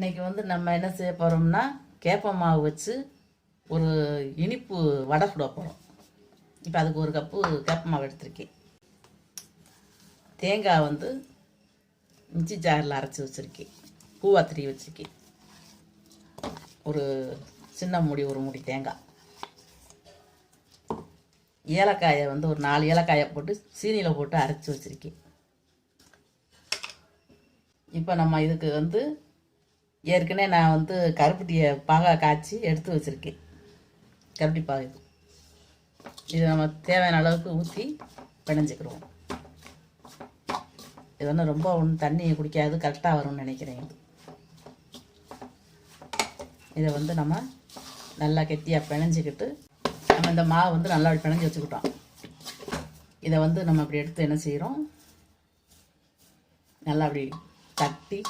இன்றைக்கி வந்து நம்ம என்ன செய்ய போகிறோம்னா கேப்ப மாவு வச்சு ஒரு இனிப்பு வடை சுட போகிறோம் இப்போ அதுக்கு ஒரு கப்பு கேப்ப மாவு எடுத்திருக்கேன். தேங்காய் வந்து இஞ்சி ஜாரில் அரைச்சி வச்சுருக்கேன். பூவாத்திரி வச்சுருக்கேன். ஒரு சின்ன முடி ஒரு முடி தேங்காய். ஏலக்காயை வந்து ஒரு நாலு ஏலக்காயை போட்டு சீனியில் போட்டு அரைச்சி வச்சுருக்கேன். இப்போ நம்ம இதுக்கு வந்து ஏற்கனவே நான் வந்து கருப்பட்டியை பாகா காய்ச்சி எடுத்து வச்சுருக்கேன். கருப்பட்டி பாகு இது இது நம்ம தேவையான அளவுக்கு ஊற்றி பிணைஞ்சிக்கிடுவோம். இது வந்து ரொம்ப ஒன்றும் தண்ணி குடிக்காது கரெக்டாக வரும்னு நினைக்கிறேன். இது இதை வந்து நம்ம நல்லா கெட்டியாக பிணைஞ்சிக்கிட்டு நம்ம இந்த மாவு வந்து நல்லா அப்படி பிணைஞ்சி வச்சுக்கிட்டோம். இதை வந்து நம்ம அப்படி எடுத்து என்ன செய்கிறோம்? நல்லா அப்படி தட்டி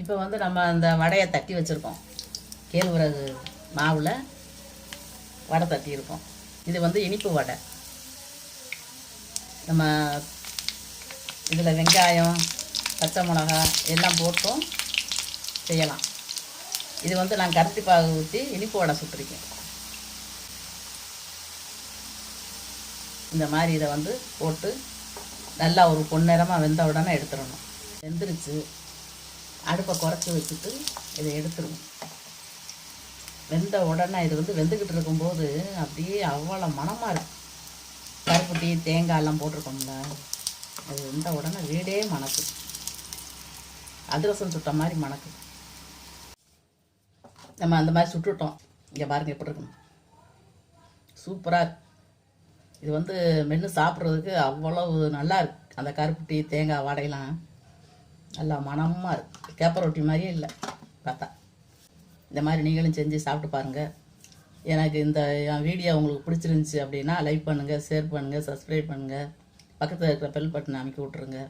இப்போ வந்து நம்ம அந்த வடையை தட்டி வச்சுருக்கோம். கேழ்வரகு மாவில் வடை தட்டியிருக்கோம் இது வந்து இனிப்பு வடை. நம்ம இதில் வெங்காயம் பச்சை மிளகா எல்லாம் போட்டும் செய்யலாம். இது வந்து நான் கருத்தி பாகு ஊற்றி இனிப்பு வடை சுட்டிருக்கேன் இந்த மாதிரி இதை வந்து போட்டு நல்லா ஒரு பொன்னிறமாக வெந்த உடனே எடுத்துடணும். வெந்துருச்சு. அடுப்பை குறைச்சி வச்சுட்டு இதை எடுத்துருவோம். வெந்த உடனே இது வந்து வெந்துக்கிட்டு இருக்கும்போது அப்படியே அவ்வளோ மனமாக இருக்கும் கருப்பட்டி தேங்காய் எல்லாம் போட்டிருக்கோம்ல அது வெந்த உடனே வீடே மணக்குது அதிரசம் சுட்ட மாதிரி மணக்குது நம்ம அந்த மாதிரி சுட்டுட்டோம். இங்கே பாருங்க எப்படி இருக்கணும் சூப்பராக இது வந்து மென்று சாப்பிட்றதுக்கு அவ்வளவு நல்லா இருக்கு. அந்த கருப்பட்டி தேங்காய் வாடையெல்லாம். நல்லா மனமாக இருக்குது கேப்பர் ரொட்டி மாதிரியே இல்லை. பார்த்தா. இந்த மாதிரி நீங்களும் செஞ்சு சாப்பிட்டு பாருங்கள் எனக்கு இந்த என் வீடியோ உங்களுக்கு பிடிச்சிருந்துச்சி அப்படின்னா லைக் பண்ணுங்கள் ஷேர் பண்ணுங்கள் சப்ஸ்கிரைப் பண்ணுங்கள் பக்கத்தில் இருக்கிற பெல் பட்டனை அமைக்கி விட்ருங்க